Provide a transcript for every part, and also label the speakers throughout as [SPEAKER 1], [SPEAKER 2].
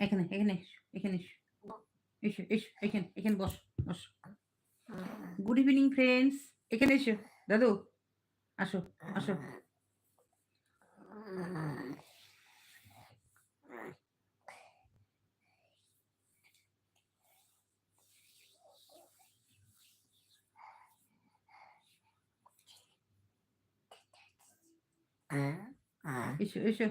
[SPEAKER 1] এখানে এখানে এখানে এসো। এসো এসো এখানে এখানে বস বস। গুড ইভিনিং ফ্রেন্ডস এখানে এসো দাদু। আসো আসো। এসো এসো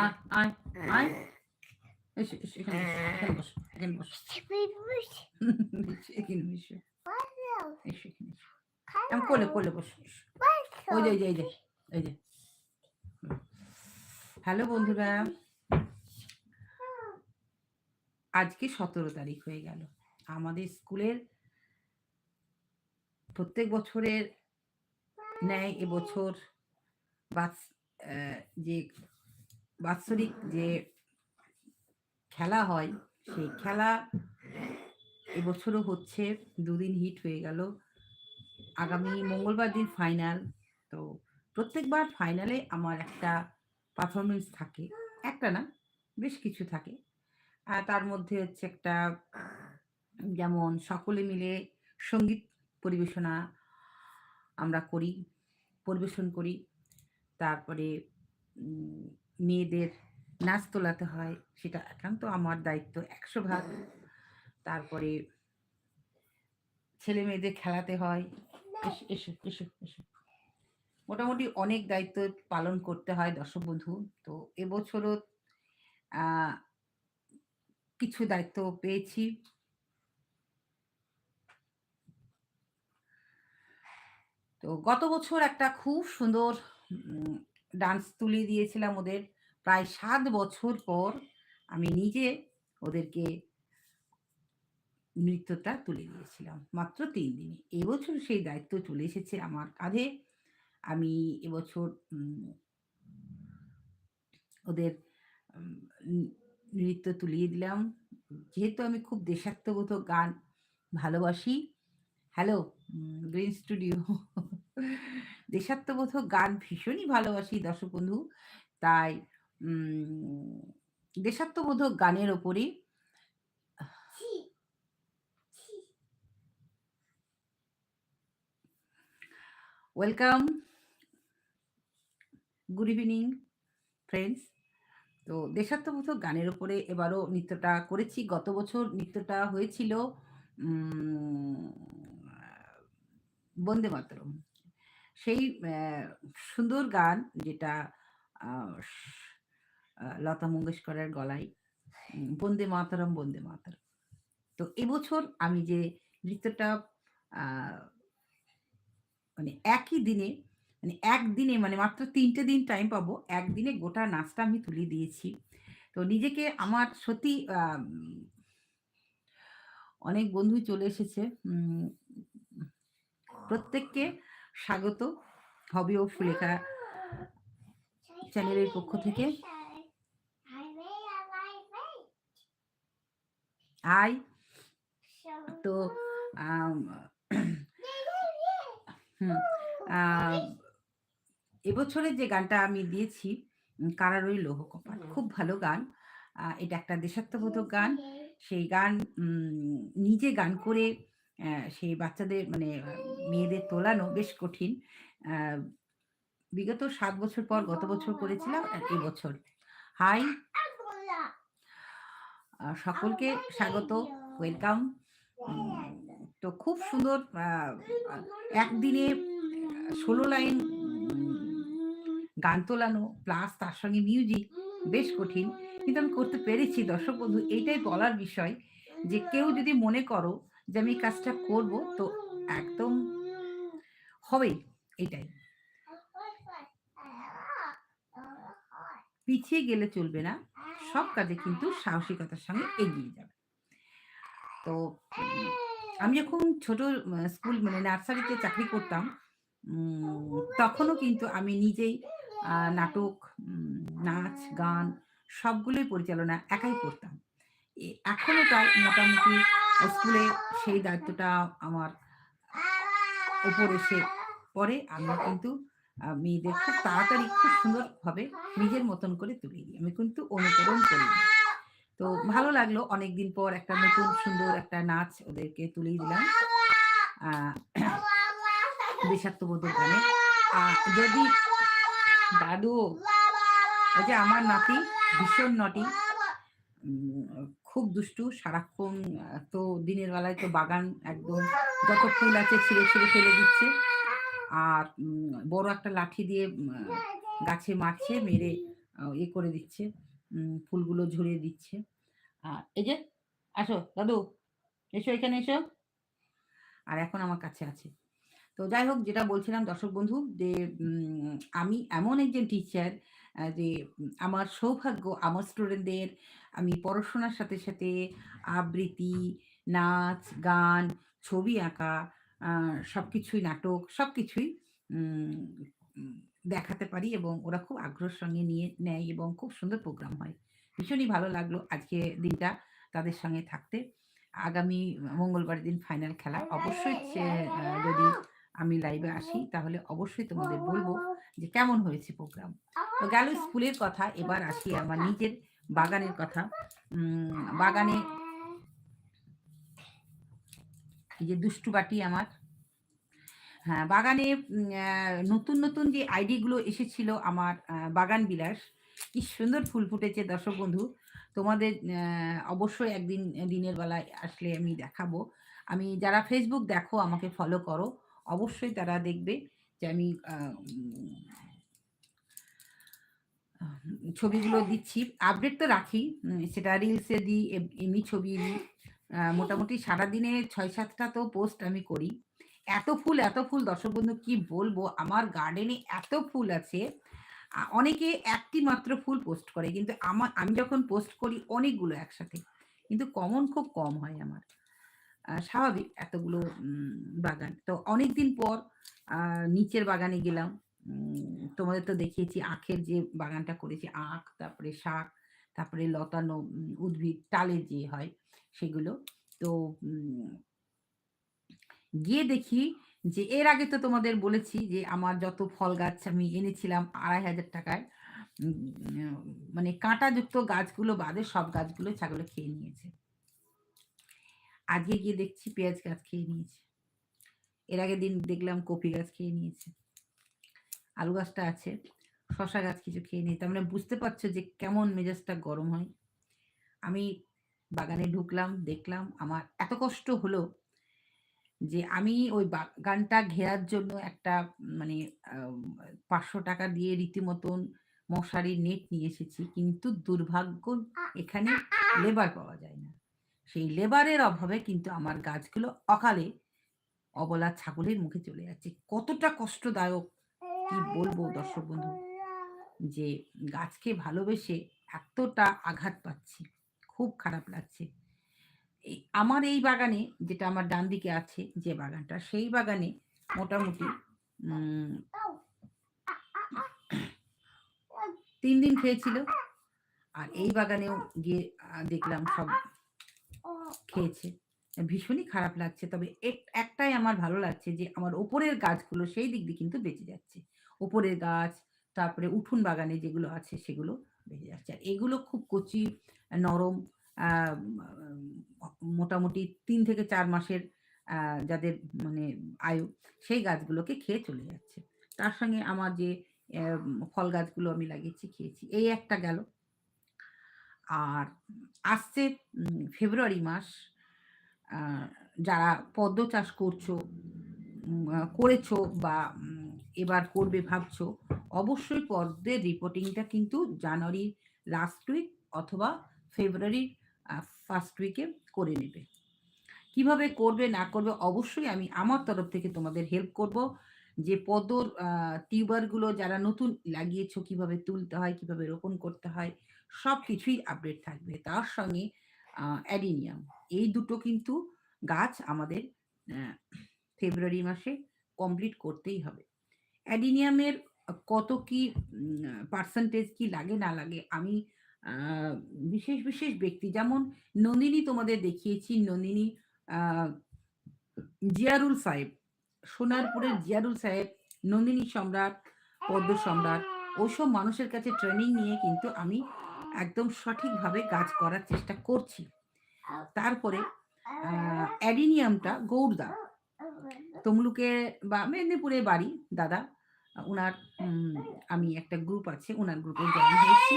[SPEAKER 1] আয় আয় আয় এসো এসো এখানে এসো, এখানে বসো এখানে বসো এসো, এসো এখানে এসো আমি কোলে কোলে বসো ওই যে এই যে এই যে হ্যালো বন্ধুরা আজকে সতেরো তারিখ হয়ে গেল। আমাদের স্কুলের প্রত্যেক বছরের ন্যায় এবছর যে বাৎসরিক যে খেলা হয় সেই খেলা এবছরও হচ্ছে, দুদিন হিট হয়ে গেল। আগামী মঙ্গলবার দিন ফাইনাল তো প্রত্যেকবার ফাইনালে আমার একটা পারফরমেন্স থাকে। একটা না, বেশ কিছু থাকে। আর তার মধ্যে হচ্ছে একটা, যেমন সকলে মিলে সংগীত পরিবেশনা আমরা করি, পরিবেশন করি। তারপরে মেয়েদের নাচ তোলাতে হয়, সেটা একান্ত আমার দায়িত্ব, একশো ভাগ। তারপরে ছেলে মেয়েদের খেলাতে হয়। এসো এসো এসো এসো। মোটামুটি অনেক দায়িত্ব পালন করতে হয় দর্শক বন্ধু। তো এবছরও কিছু দায়িত্ব পেয়েছি। তো গত বছর একটা খুব সুন্দর ডান্স তুলে দিয়েছিলাম ওদের। প্রায় সাত বছর পর আমি নিজে ওদেরকে নৃত্যটা তুলে দিয়েছিলাম, মাত্র তিন দিনে এবছর সেই দায়িত্ব চলে এসেছে আমার কাঁধে। আমি এবছর ওদের নৃত্য তুলিয়ে দিলাম। যেহেতু আমি খুব দেশাত্মবোধক গান ভালোবাসি, হ্যালো গ্রিন স্টুডিও। দেশাত্মবোধক গান ভীষণই ভালোবাসি দর্শক বন্ধু। তাই দেশাত্মবোধক গানের ওপরে ওয়েলকাম গুড ইভিনিং ফ্রেন্ডস তো দেশাত্মবোধক গানের উপরে এবারও নৃত্যটা করেছি। গত বছর নৃত্যটা হয়েছিল বন্দে মাতরম। সেই সুন্দর গান যেটা লতা মঙ্গেশকরের গলায় বন্দে মাতরম বন্দে মাতরম। তো এবছর আমি যে নৃত্যটা মানে একই দিনে মানে একদিনে মানে মাত্র তিনটে দিন টাইম পাবো, একদিনে গোটা নাচটা আমি তুলে দিয়েছি। তো নিজেকে আমার সত্যি অনেক বন্ধু চলে এসেছে প্রত্যেককে স্বাগত, হবি ও সুলেখা চ্যানেলের পক্ষ থেকে। আই তো হুম, এবছরের যে গানটা আমি দিয়েছি কারারই লৌহ কপাট খুব ভালো গান। এটা একটা দেশাত্মবোধক গান। সেই গান নিজে গান করে সেই বাচ্চাদের মানে মেয়েদের তোলানো বেশ কঠিন। বিগত সাত বছর পর গত বছর করেছিলাম আর এবছর হাই। সকলকে স্বাগত ওয়েলকাম। তো খুব সুন্দর একদিনে ষোলো লাইন গান তোলানো প্লাস তার সঙ্গে মিউজিক বেশ কঠিন, কিন্তু আমি করতে পেরেছি। দর্শক বন্ধু, এইটাই বলার বিষয় যে কেউ যদি মনে করো যে আমি কাজটা করব, তো একদম হবে এটাই। পিছিয়ে গেলে চলবে না, সব কাজে কিন্তু সাহসিকতার সঙ্গে এগিয়ে যাবে। তো আমি যখন ছোট স্কুল মানে নার্সারিতে চাকরি করতাম। তখনও কিন্তু আমি নিজেই নাটক নাচ, গান সবগুলোই পরিচালনা একাই করতাম। এ- এখনও তাই মোটামুটি স্কুলে সেই দায়িত্বটা আমার উপর এসে পরে আমি কিন্তু মেয়েদের খুব তাড়াতাড়ি খুব সুন্দরভাবে নিজের মতন করে তুলে দিই। আমি কিন্তু অনুকরণ করি। না তো ভালো লাগল অনেকদিন পর একটা নতুন সুন্দর একটা নাচ ওদেরকে তুলেই দিলাম। দেশাত্মবোধক গানে যদি দাদু ওই যে আমার নাতি ভীষণ নটি খুব দুষ্টু, সারাক্ষণ তো দিনের বেলায় তো বাগান একদম যত ফুল আছে ছিঁড়ে ছিঁড়ে ফেলে দিচ্ছে। আর বড় একটা লাঠি দিয়ে গাছে মারছে, মেরে ইয়ে করে দিচ্ছে। ফুলগুলো ঝরিয়ে দিচ্ছে। আর এই যে, আসো, দাদু, এসো এখানে এসো। আর এখন আমার কাছে আছে। তো যাই হোক, যেটা বলছিলাম দর্শক বন্ধু, যে আমি এমন একজন টিচার যে, আমার সৌভাগ্য, আমার স্টুডেন্টদের আমি পড়াশোনার সাথে সাথে আবৃত্তি, নাচ, গান, ছবি আঁকা সব কিছুই নাটক সব কিছুই দেখাতে পারি এবং ওরা খুব আগ্রহের সঙ্গে নিয়ে নেয় এবং খুব সুন্দর প্রোগ্রাম হয়। ভীষণই ভালো লাগল আজকে দিনটা তাদের সঙ্গে থাকতে। আগামী মঙ্গলবার দিন ফাইনাল খেলা। অবশ্যই যদি আমি লাইভে আসি তাহলে অবশ্যই তোমাদের বলব যে কেমন হয়েছে প্রোগ্রাম? তো গেল স্কুলের কথা এবার আসি আমার নিজের বাগানের কথা। বাগানে এই যে দুষ্টু বাটি আমার হ্যাঁ বাগানে নতুন নতুন যে আইডিগুলো এসেছিল আমার বাগান বিলাস, কি সুন্দর ফুল ফুটেছে দর্শক বন্ধু। তোমাদের অবশ্যই একদিন, দিনের বেলায় আসলে আমি দেখাবো। আমি যারা ফেসবুক দেখো, আমাকে ফলো করো। অবশ্যই তারা দেখবে যে আমি ছবিগুলো দিচ্ছি। আপডেট তো রাখি সেটা রিলসে দিই এমনি ছবি দিই। মোটামুটি সারাদিনে ছয়, সাতটা তো পোস্ট আমি করি। এত ফুল এত ফুল। দর্শক বন্ধু, কি বলব? আমার গার্ডেনে এত ফুল আছে। অনেকে একটি মাত্র ফুল পোস্ট করে, কিন্তু আমার আমি যখন পোস্ট করি অনেকগুলো একসাথে। কিন্তু কমন খুব কম হয় আমার। স্বাভাবিক এতগুলো বাগান। তো অনেকদিন পর নিচের বাগানে গেলাম। তোমাদের তো দেখিয়েছি, আখের যে বাগানটা করেছি, আখ, তারপরে শাক, তারপরে লতানো, উদ্ভিদ টালের যে হয় সেগুলো। তো গিয়ে দেখি যে এর আগে তো তোমাদের বলেছি যে আমার যত ফল গাছ আমি এনেছিলাম আড়াই হাজার টাকায় মানে কাঁটাযুক্ত গাছগুলো বাদে সব গাছগুলো ছাগলে খেয়ে নিয়েছে। আজকে গিয়ে দেখছি পেঁয়াজ গাছ খেয়ে নিয়েছে। এর আগে দিন দেখলাম কপি গাছ খেয়ে নিয়েছে। আলু গাছটা আছে শশা গাছ কিছু খেয়ে নিয়েছে। তার মানে বুঝতে পারছ যে কেমন মেজাজটা গরম হয়। আমি বাগানে ঢুকলাম, দেখলাম আমার এত কষ্ট হলো যে আমি ওই বাগানটা ঘেরার জন্য একটা মানে পাঁচশো টাকা দিয়ে রীতিমতন মশারির নেট নিয়ে এসেছি। কিন্তু দুর্ভাগ্য, এখানে লেবার পাওয়া যায় না। সেই লেবারের অভাবে কিন্তু আমার গাছগুলো অকালে অবলা ছাগলের মুখে চলে যাচ্ছে। কতটা কষ্টদায়ক, কি বলব দর্শক বন্ধু? যে গাছকে ভালোবেসে এতটা আঘাত পাচ্ছি। খুব খারাপ লাগছে। আমার এই বাগানে যেটা আমার ডান দিকে আছে যে বাগানটা, সেই বাগানে মোটামুটি তিন দিন খেয়েছিল। আর এই বাগানেও গিয়ে দেখলাম সব খেয়েছে। ভীষণই খারাপ লাগছে, তবে একটাই আমার ভালো লাগছে যে আমার ওপরের গাছগুলো সেই দিক দিয়ে কিন্তু বেঁচে যাচ্ছে। ওপরের গাছ, তারপরে উঠুন বাগানে যেগুলো আছে সেগুলো বেঁচে যাচ্ছে। আর এগুলো খুব কচি, নরম মোটামুটি তিন থেকে চার মাসের যাদের মানে আয়ু, সেই গাছগুলোকে খেয়ে চলে যাচ্ছে। তার সঙ্গে আমার যে ফল গাছগুলো আমি লাগিয়েছি, খেয়েছি, এই একটা গেল। আর আসছে ফেব্রুয়ারি মাস যারা পদ্ম চাষ করছ করেছ বা এবার করবে ভাবছ, অবশ্যই পদ্মের রিপোর্টিংটা কিন্তু জানুয়ারির লাস্ট উইক অথবা ফেব্রুয়ারির ফার্স্ট উইকে করে নেবে। কীভাবে করবে, না করবে, অবশ্যই আমি আমার তরফ থেকে তোমাদের হেল্প করব। যে পদর টিউবারগুলো যারা নতুন লাগিয়েছো, কীভাবে তুলতে হয়, কীভাবে রোপণ করতে হয় সব কিছুই আপডেট থাকবে। তার সঙ্গে অ্যাডিনিয়াম। এই দুটো কিন্তু গাছ আমাদের ফেব্রুয়ারি মাসে কমপ্লিট করতেই হবে। অ্যাডিনিয়ামের কত কি পার্সেন্টেজ কি লাগে, না লাগে, আমি বিশেষ বিশেষ ব্যক্তি। যেমন নন্দিনী তোমাদের দেখিয়েছি, নন্দিনী জিয়ারুল সাহেব, সোনারপুরের জিয়ারুল সাহেব, নন্দিনী সম্রাট, পদ্ম সম্রাট, ওইসব মানুষের কাছে ট্রেনিং নিয়ে কিন্তু আমি একদম সঠিকভাবে কাজ করার চেষ্টা করছি। তারপরে অ্যাডিনিয়ামটা গৌরদা তমলুকে বা মেদিনীপুরে বাড়ি, দাদা ওনার আমি একটা গ্রুপ আছে ওনার গ্রুপে জয়েন হয়েছি।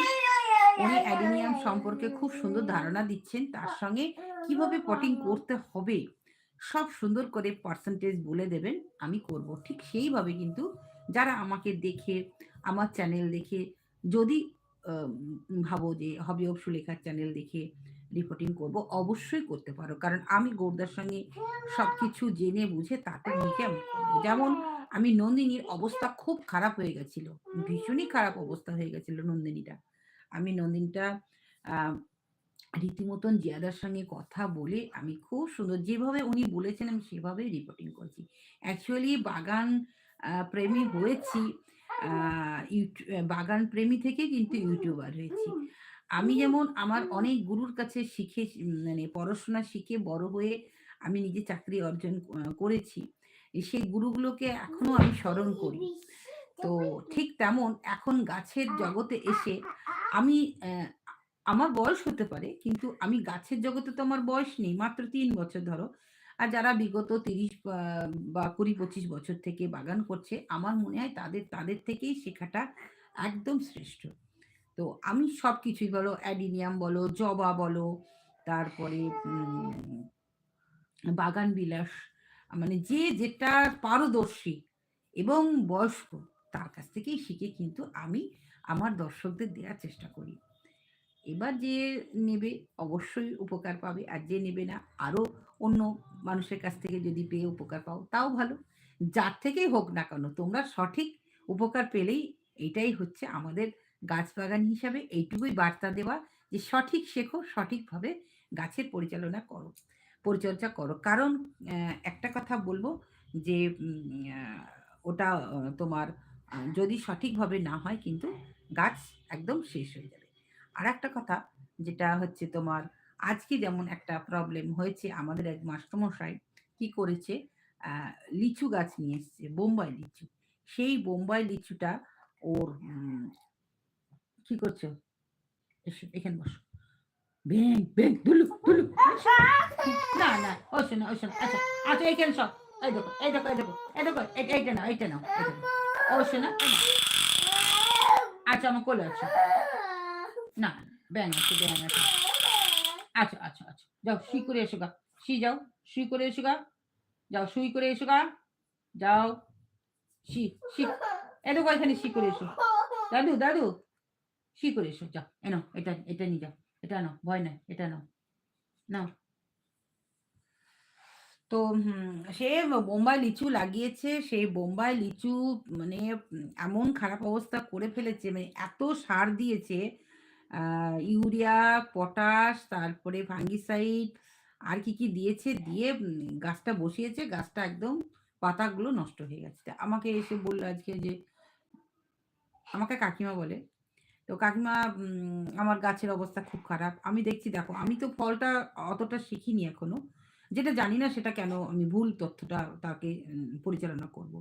[SPEAKER 1] উনি অ্যাডিনিয়াম সম্পর্কে খুব সুন্দর ধারণা দিচ্ছেন, তার সঙ্গে কীভাবে পটিং করতে হবে, সব সুন্দর করে পার্সেন্টেজ বলে দেবেন, আমি করব। ঠিক সেইভাবে কিন্তু যারা আমাকে দেখে, আমার চ্যানেল দেখে, যদি ভাবো যে হবি অফ সুলেখার চ্যানেল দেখে রিপোর্টিং করব, অবশ্যই করতে পারো। কারণ আমি গৌরদার সঙ্গে সব কিছু জেনে বুঝে তাতে লিখে যেমন আমি নন্দিনীর অবস্থা খুব খারাপ হয়ে গেছিল, ভীষণই খারাপ অবস্থা হয়ে গেছিল নন্দিনীটা। আমি নন্দিনীটা রীতিমতন জিয়াদার সঙ্গে কথা বলে আমি খুব সুন্দর, যেভাবে উনি বলেছেন আমি সেভাবেই রিপোর্টিং করছি। অ্যাকচুয়ালি বাগান প্রেমী হয়েছি বাগান প্রেমী থেকে কিন্তু ইউটিউবার হয়েছি। আমি যেমন আমার অনেক গুরুর কাছে শিখে মানে পড়াশোনা শিখে বড় হয়ে আমি নিজে চাকরি অর্জন করেছি। সেই গুরুগুলোকে এখনও আমি স্মরণ করি। তো ঠিক তেমন এখন গাছের জগতে এসে আমি আমার বয়স হতে পারে, কিন্তু আমি গাছের জগতে তো আমার বয়স নেই, মাত্র তিন বছর ধরো। আর যারা বিগত তিরিশ বা কুড়ি, পঁচিশ বছর থেকে বাগান করছে, আমার মনে হয় তাদের তাদের থেকেই শেখাটা একদম শ্রেষ্ঠ। তো আমি সব কিছুই বলো, অ্যাডিনিয়াম বলো, জবা বলো, তারপরে বাগান বিলাস মানে যে যেটা পারদর্শী এবং বয়স্ক, তার কাছ থেকেই শিখে কিন্তু আমি আমার দর্শকদের দেওয়ার চেষ্টা করি। এবার যে নেবে অবশ্যই উপকার পাবে, আর যে নেবে না আরও অন্য মানুষের কাছ থেকে যদি পেয়ে উপকার পাও, তাও ভালো। যার থেকেই হোক না কেন, তোমরা সঠিক উপকার পেলেই এটাই হচ্ছে আমাদের গাছ বাগান হিসাবে এইটুকুই বার্তা দেওয়া যে সঠিক শেখো, সঠিকভাবে গাছের পরিচালনা করো, পরিচর্যা করো। কারণ একটা কথা বলব যে ওটা তোমার যদি সঠিকভাবে না হয় কিন্তু গাছ একদম শেষ হয়ে যাবে। আর একটা কথা যেটা হচ্ছে তোমার, আজকে যেমন একটা প্রবলেম হয়েছে আমাদের এক মাস্টারমশাই কি করেছে লিচু গাছ নিয়ে এসছে, বোম্বাই লিচু। সেই বোম্বাই লিচুটা ওর কি করছ? এখানে বসো। ব্যাং ব্যাং দুলু দুলু না না ওসো না না আচ্ছা আচ্ছা এইখানে সব এই দেখো এই দেখো এই দেখো এই দেখো, এই- এইটা নাও এইটা নাও নাও। না। আচ্ছা আমার কোলে আছো। না ব্যাং আছে ব্যাং আছে। আচ্ছা আচ্ছা আচ্ছা। যাও, শুই করে এসো গা। শুই যাও, শুই করে এসো গা। যাও, শুই করে এসো গা। যাও শি শি এ দেখো, এখানে শি করে এসো। দাদু দাদু শি করে এসো। যাও এনো এটা এটা নিয়ে যাও। এটা নাও, ভয় নাই, এটা নাও। নাও। তো সে বোম্বাই লিচু লাগিয়েছে সেই বোম্বাই লিচু মানে এমন খারাপ অবস্থা করে ফেলেছে মানে এত সার দিয়েছে ইউরিয়া, পটাশ, তারপরে ফাঙ্গিসাইড, আর কি কি দিয়েছে, দিয়ে গাছটা বসিয়েছে, গাছটা একদম পাতাগুলো নষ্ট হয়ে গেছে। আমাকে এসে বলল আজকে যে, আমাকে কাকিমা বলে, তো কাকিমা আমার গাছের অবস্থা খুব খারাপ। আমি দেখছি, দেখো, আমি তো ফলটা অতটা শিখিনি এখনও যেটা জানি না সেটা কেন আমি ভুল তথ্যটা তাকে পরিচালনা করব।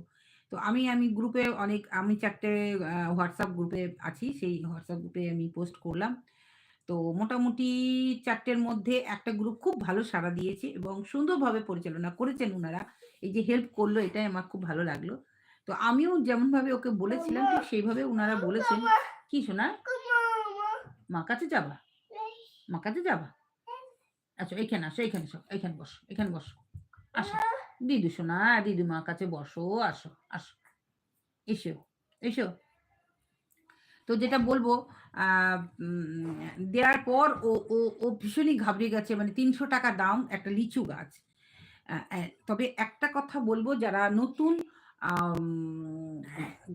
[SPEAKER 1] তো আমি আমি গ্রুপে অনেক আমি চারটে হোয়াটসঅ্যাপ গ্রুপে আছি সেই হোয়াটসঅ্যাপ গ্রুপে আমি পোস্ট করলাম। তো মোটামুটি চারটের মধ্যে একটা গ্রুপ খুব ভালো সাড়া দিয়েছে এবং সুন্দরভাবে পরিচালনা করেছেন ওনারা এই যে হেল্প করল এটাই আমার খুব ভালো লাগল। তো আমিও যেমনভাবে ওকে বলেছিলাম ঠিক সেইভাবে ওনারা বলেছেন। কি শোনা মা কাছে যাবা? মা কাছে যাবা? আচ্ছা এইখানে আসো এখানে সব এইখানে বসো এখানে বসো। আসো। দিদু দিদু মার কাছে বসো, আসো আসো। এসো এসো। তো যেটা বলব দেওয়ার পর ও ও ও ভীষণই ঘাবড়ে গেছে মানে তিনশো টাকা দাম একটা লিচু গাছ। তবে একটা কথা বলব, যারা নতুন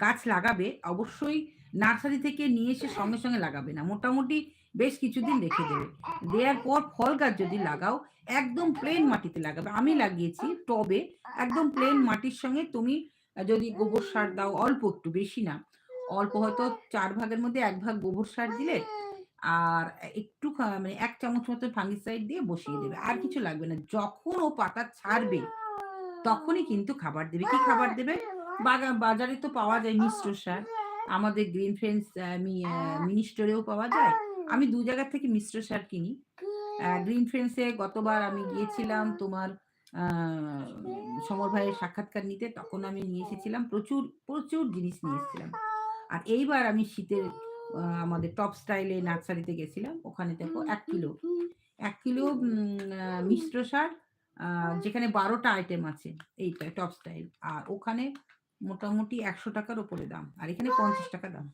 [SPEAKER 1] গাছ লাগাবে, অবশ্যই নার্সারি থেকে নিয়ে এসে সঙ্গে সঙ্গে লাগাবে না। মোটামুটি বেশ কিছুদিন রেখে দেবে। দেওয়ার পর ফল গাছ যদি লাগাও, একদম প্লেন মাটিতে লাগাবে। আমি লাগিয়েছি টবে, একদম প্লেন মাটির সঙ্গে তুমি যদি গোবর সার দাও, অল্প একটু, বেশি না। অল্প হয়তো চার ভাগের মধ্যে এক ভাগ গোবর সার দিলে আর একটু মানে এক চামচ মতো ফাঙ্গিসাইড দিয়ে বসিয়ে দেবে। আর কিছু লাগবে না। যখন ও পাতা ছাড়বে, তখনই কিন্তু খাবার দেবে। কি খাবার দেবে? বাজারে তো পাওয়া যায় মিশ্র সার। আমাদের গ্রিন ফ্রেন্ডস মিনি স্টোরেও পাওয়া যায়। আমি দু জায়গা থেকে মিশ্র সার কিনি। গ্রিন ফ্রেন্ডসে গতবার আমি গিয়েছিলাম তোমার সমর ভাইয়ের সাক্ষাৎকার নিতে তখন আমি নিয়ে এসেছিলাম। প্রচুর প্রচুর জিনিস নিয়ে এসেছিলাম। আর এইবার আমি শীতের আমাদের টপ স্টাইলে নার্সারিতে গেছিলাম। ওখানে দেখো এক কিলো। এক কিলো মিশ্র সার যেখানে বারোটা আইটেম আছে এইটা টপ স্টাইল আর ওখানে মোটামুটি একশো টাকার ওপরে দাম। আর এখানে পঞ্চাশ টাকা দাম।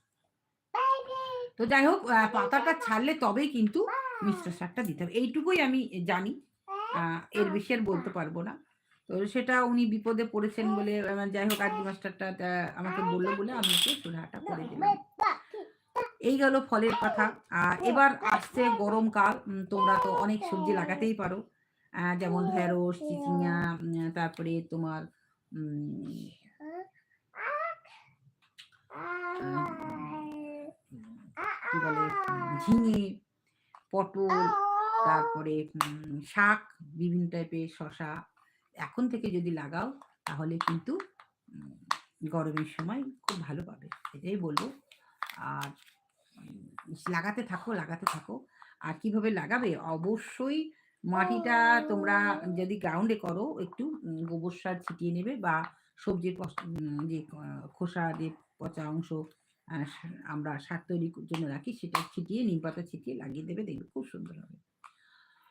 [SPEAKER 1] তো যাই হোক পাতাটা ছাড়লে তবেই কিন্তু মিশ্র সারটা দিতে হবে। এইটুকুই আমি জানি। এর বেশি আর বলতে পারব না। তো সেটা উনি বিপদে পড়েছেন বলে যাই হোক আজকে মাস্টারটা আমাকে বলল বলে আমি ওকে সুরাহাটা করে দিলাম। এই গেল ফলের কথা। এবার আসছে গরমকাল। তোমরা তো অনেক সবজি লাগাতেই পারো। যেমন ঢেঁড়স চিচিঙা তারপরে তোমার কি বলে ঝিঙে, পটল, তারপরে শাক, বিভিন্ন টাইপের শশা এখন থেকে যদি লাগাও, তাহলে কিন্তু গরমের সময় খুব ভালো পাবে, এটাই বলব। আর লাগাতে থাকো লাগাতে থাকো। আর কীভাবে লাগাবে? অবশ্যই মাটিটা তোমরা যদি গ্রাউন্ডে করো, একটু গোবর সার ছিটিয়ে নেবে বা সবজির যে খোসা, যে, পচা অংশ আমরা সার তৈরির জন্য রাখি, সেটা ছিটিয়ে, নিম পাতা ছিটিয়ে লাগিয়ে দেবে, দেখবে খুব সুন্দর হবে।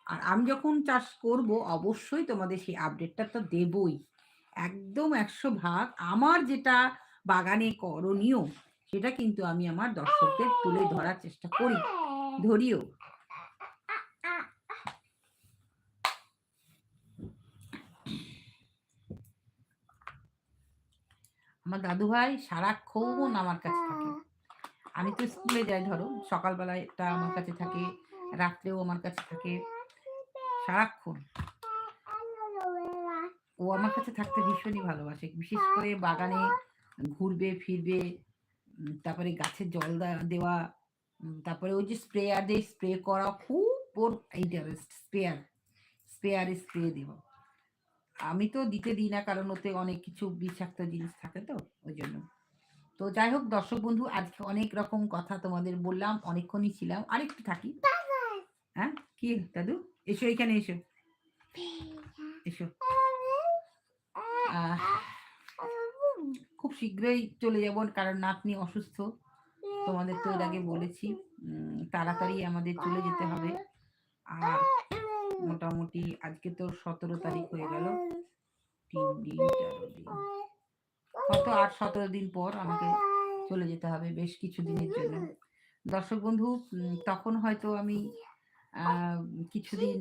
[SPEAKER 1] আর আমি যখন চাষ করব, অবশ্যই তোমাদের সেই আপডেটটা তো দেবই। একদম একশো ভাগ। আমার যেটা বাগানে করণীয়, সেটা কিন্তু আমি আমার দর্শকদের তুলে ধরার চেষ্টা করি। ধরিও। আমার দাদু ভাই সারাক্ষণ আমার কাছে থাকে। আমি তো স্কুলে যাই ধরো, সকালবেলায় একটা আমার কাছে থাকে, রাত্রেও আমার কাছে থাকে। সারাক্ষণ। ও আমার কাছে থাকতে ভীষণই ভালোবাসে, বিশেষ করে বাগানে ঘুরবে, ফিরবে তারপরে গাছে জল দেওয়া তারপরে ওই যে স্প্রেয়ার দিয়ে স্প্রে করা, খুব ওর ইন্টারেস্ট স্প্রেয়ার, স্প্রেয়ারে স্প্রে দেওয়া। আমি তো দিতে দিই না, কারণ ওতে অনেক কিছু বিষাক্ত জিনিস থাকে তো, ওই জন্য। তো যাই হোক, দর্শক বন্ধু, আজকে অনেক রকম কথা তোমাদের বললাম, অনেকক্ষণই ছিলাম, আরেকটু থাকি। হ্যাঁ? কি দাদু? এসো এখানে এসো। এসো। খুব শীঘ্রই চলে যাব, কারণ নাতনি অসুস্থ। তোমাদের তো এর আগে বলেছি তাড়াতাড়ি আমাদের চলে যেতে হবে। আর মোটামুটি আজকে তো সতেরো তারিখ হয়ে গেল। তিন দিন কত আট সতেরো দিন পর আমাকে চলে যেতে হবে বেশ কিছু দিনের জন্য। দর্শক বন্ধু তখন হয়তো আমি কিছুদিন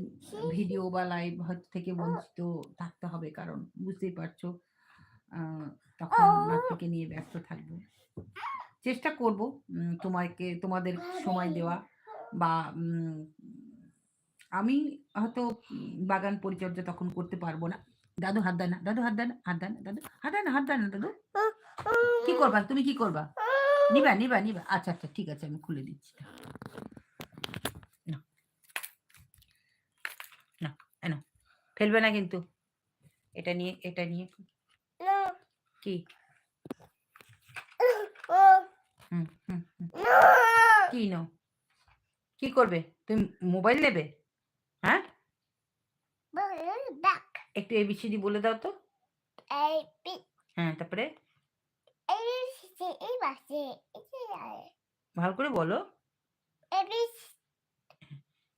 [SPEAKER 1] ভিডিও বা লাইভ হয়তো থেকে বঞ্চিত থাকতে হবে, কারণ বুঝতেই পারছ তখন নাটকে নিয়ে ব্যস্ত থাকব। চেষ্টা করব তোমাকে, তোমাদের সময় দেওয়া বা আমি হয়তো বাগান পরিচর্যা তখন করতে পারব না। দাদু হাত দেয় না, দাদু হাত দেয় না, হাত দেয় না, দাদু, হাত দেয় না, হাত দেয় না দাদু। কি করবা, তুমি কি করবা? নিবা নিবা নিবা। আচ্ছা আচ্ছা ঠিক আছে, আমি খুলে দিচ্ছি। নাও। ফেলবে না কিন্তু। এটা নিয়ে এটা নিয়ে। কি। কি নো কি করবে? তুমি মোবাইল নেবে হ্যাঁ একটু এবিসিডি বলে দাও তো। হ্যাঁ তারপরে? ভালো করে বলো।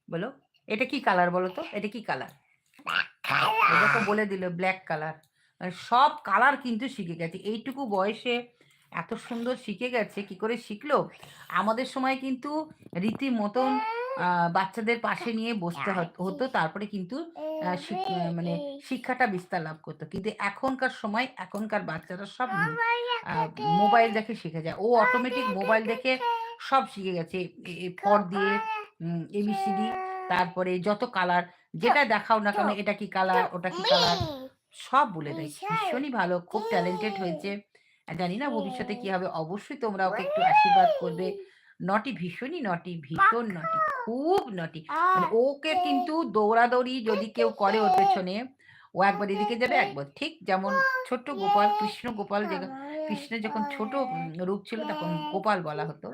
[SPEAKER 1] বলো। এটা কি কালার বলো তো? এটা কি কালার এটা তো বলে দিল ব্ল্যাক কালার সব কালার কিন্তু শিখে গেছে। এইটুকু বয়সে এত সুন্দর শিখে গেছে কি করে শিখলো? আমাদের সময় কিন্তু রীতিমতন বাচ্চাদের পাশে নিয়ে বসতে হত- তারপরে কিন্তু মানে শিক্ষাটা বিস্তার লাভ করতো। কিন্তু এখনকার সময়, এখনকার বাচ্চারা সব মোবাইল দেখে শিখে যায়। ও অটোমেটিক মোবাইল দেখে সব শিখে গেছে। ফর দিয়ে এবিসিডি তারপরে যত কালার, যেটা দেখাও না কেন, এটা কি কালার, ওটা কি কালার, সব বলে দেয়। ভীষণই ভালো, খুব ট্যালেন্টেড হয়েছে। জানি না ভবিষ্যতে কি হবে। অবশ্যই তোমরা ওকে একটু আশীর্বাদ করবে। নটি ভীষণই নটি ভীষণ নটি খুব নটি মানে ওকে কিন্তু দৌড়াদৌড়ি যদি কেউ করে ওর পেছনে ও একবার এদিকে যাবে একবার ঠিক যেমন ছোট্ট গোপাল কৃষ্ণ গোপাল যে কৃষ্ণের যখন ছোট রূপ ছিল তখন গোপাল বলা হতো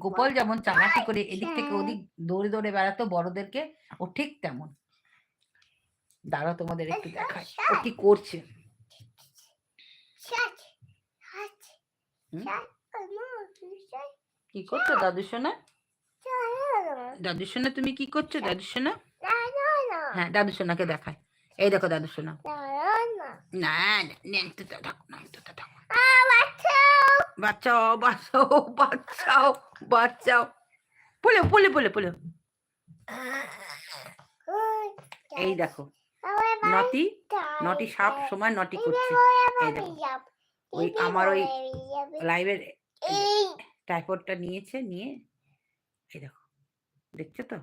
[SPEAKER 1] গোপাল যেমন চালাকি করে এদিক থেকে ওদিক দৌড়ে দৌড়ে বেড়াতো বড়দেরকে ও ঠিক তেমন দাঁড়াও তোমাদের একটু দেখায় ও কি করছে হুম? কি করছ দাদু সোনা? দাদু সোনা তুমি কি করছ দাদু সোনা? হ্যাঁ দাদু সোনাকে দেখায়। এই দেখো দাদু সোনা। না না, তো থাকো বলে বলে বলে এই দেখো নটি নটি সময় নটি করছে এই দেখো ওই আমার ওই লাইভের টাইপডটা নিয়েছে নিয়ে এই দেখো দেখছ তো?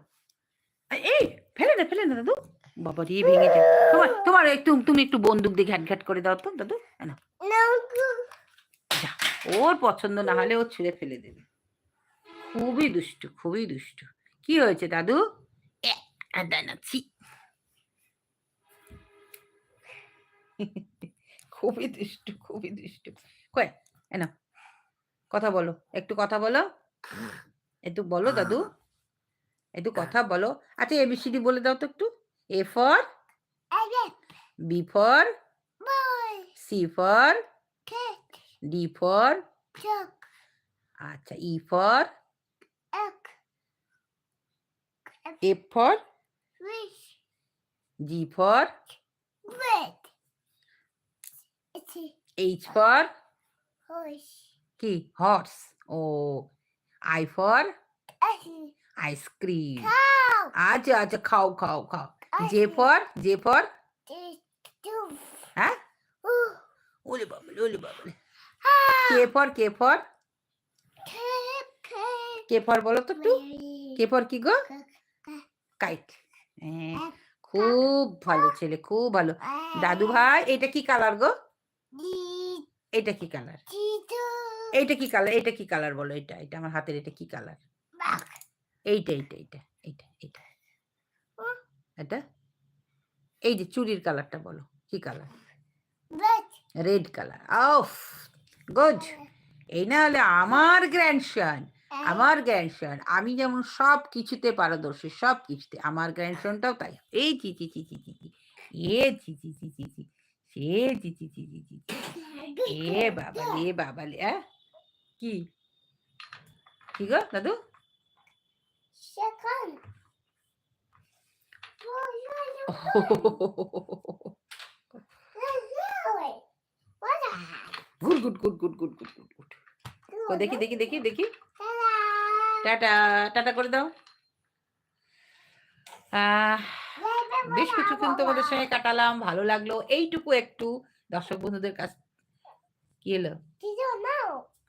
[SPEAKER 1] এই ফেলে না ফেলে না দাদু। বাবা রে ভেঙে যায়। তোমার তোমার একটু তুমি একটু বন্দুক দিয়ে ঘ্যাট ঘ্যাট করে দাও তো দাদু। ওর পছন্দ না হলে ও ছুঁড়ে ফেলে দেবে। খুবই দুষ্টু খুবই দুষ্টু। কি হয়েছে দাদু? দেয় ছি। খুবই দুষ্টু খুবই দুষ্টু। কয় এনা কথা বলো। একটু কথা বলো। একটু বলো দাদু। একটু কথা বলো। আচ্ছা এবিসিডি বলে দাও তো একটু। A for B for C for D for আচ্ছা E for F for G for H for কি? হর্স ও আই ফর আইসক্রিম আচ্ছা আচ্ছা খাও খাও খাও। জে ফর জে ফর হ্যাঁ? ওলে বাবলে ওলে বাবলে। K for K for K for বলো তো একটু। কে ফর কি গো কাইট হ্যাঁ খুব ভালো ছেলে খুব ভালো। দাদু ভাই এটা কি কালার গো? এটা কি কালার এইটা কি কালার এটা কি কালার বলো এটা এটা আমার হাতের এটা কি কালার এইটা এইটা এইটা এইটা এইটা এটা এই যে চুরির কালারটা বলো কি colour red colour of good এই না হলে আমার গ্র্যান্ডসন আমার গ্র্যান্ডসন আমি যেমন সব কিছুতে পারদর্শী সব কিছুতে আমার গ্র্যান্ডসনটাও তাই এই চি চি চি চি চি চি এ চি চি চি চি চি সে চি চি চি চি চি এ বাবা রে বাবা আহ? কি? কি গো দাদু? Good good good good good good good good. কই দেখি দেখি দেখি দেখি। টাটা টাটা করে দাও। বেশ কিছুক্ষণ তোমাদের সঙ্গে কাটালাম ভালো লাগল। এইটুকু একটু দর্শক বন্ধুদের কাছ কি এলো?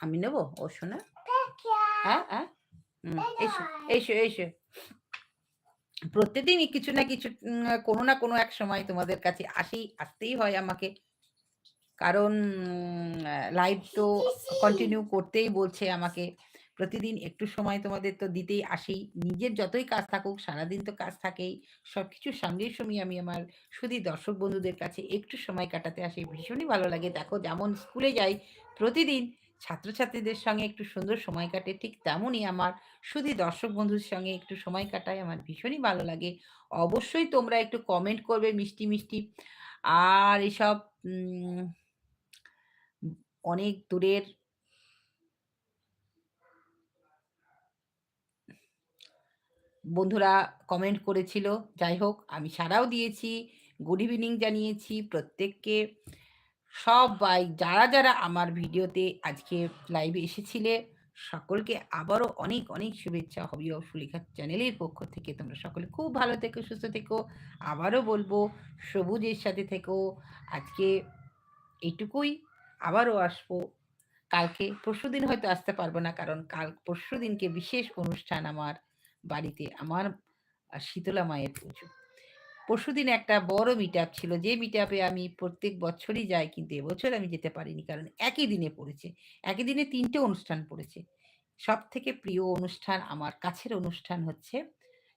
[SPEAKER 1] আমি নেব? ও শোনা? হ্যাঁ হ্যাঁ? এসো এসো এসো। প্রত্যেকদিনই কিছু না কিছু কোনো না কোনো এক সময় তোমাদের কাছে আসি আসতেই হয় আমাকে। কারণ লাইভ তো কন্টিনিউ করতেই বলছে আমাকে। প্রতিদিন একটু সময় তোমাদের তো দিতেই আসি। নিজের যতই কাজ থাকুক সারাদিন তো কাজ থাকেই। সব কিছু সামনে সময় আমি আমার শুধু দর্শক বন্ধুদের কাছে একটু সময় কাটাতে আসি। ভীষণই ভালো লাগে। দেখো যেমন স্কুলে যাই প্রতিদিন ছাত্রছাত্রীদের সঙ্গে একটু সুন্দর সময় কাটে, ঠিক তেমনই আমার শুধু দর্শক বন্ধুর সঙ্গে একটু সময় কাটায়, আমার ভীষণই ভালো লাগে। অবশ্যই তোমরা একটু কমেন্ট করবে মিষ্টি মিষ্টি। আর এসব অনেক দূরের বন্ধুরা কমেন্ট করেছিল। যাই হোক, আমি সারাও দিয়েছি। গুড ইভিনিং জানিয়েছি প্রত্যেককে। সবাই, যারা যারা আমার ভিডিওতে আজকে লাইভে এসেছিলে, সকলকে আবারও অনেক অনেক শুভেচ্ছা হবি ও সুলেখা চ্যানেলের পক্ষ থেকে। তোমরা সকলে খুব ভালো থেকো, সুস্থ থেকো। আবারও বলব, সবুজের সাথে থেকো। আজকে এইটুকুই আবারও আসব। কালকে, পরশু দিন হয়তো আসতে পারব না, কারণ কাল পরশু দিনকে বিশেষ অনুষ্ঠান আমার বাড়িতে, আমার শীতলা মায়ের পুজো। পরশুদিন একটা বড় মিট ছিল যে মিট আমি প্রত্যেক বছরই যাই, কিন্তু এবছর আমি যেতে পারিনি, কারণ একই দিনে পড়েছে একই দিনে তিনটে অনুষ্ঠান পড়েছে সব থেকে প্রিয় অনুষ্ঠান আমার কাছের অনুষ্ঠান হচ্ছে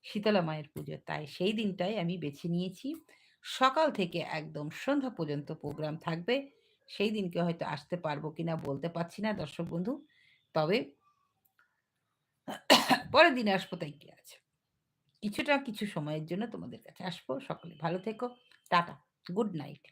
[SPEAKER 1] শীতলা মায়ের পুজো। তাই সেই দিনটাই আমি বেছে নিয়েছি। সকাল থেকে একদম সন্ধ্যা পর্যন্ত প্রোগ্রাম থাকবে। সেই দিনকে হয়তো আসতে পারব কিনা বলতে পারছি না, দর্শক বন্ধু। তবে পরের দিনে আসব তাই কি আছে? কিছুটা কিছু সময়ের জন্য তোমাদের কাছে আসব। সকলে ভালো থেকো। টাটা। Good night.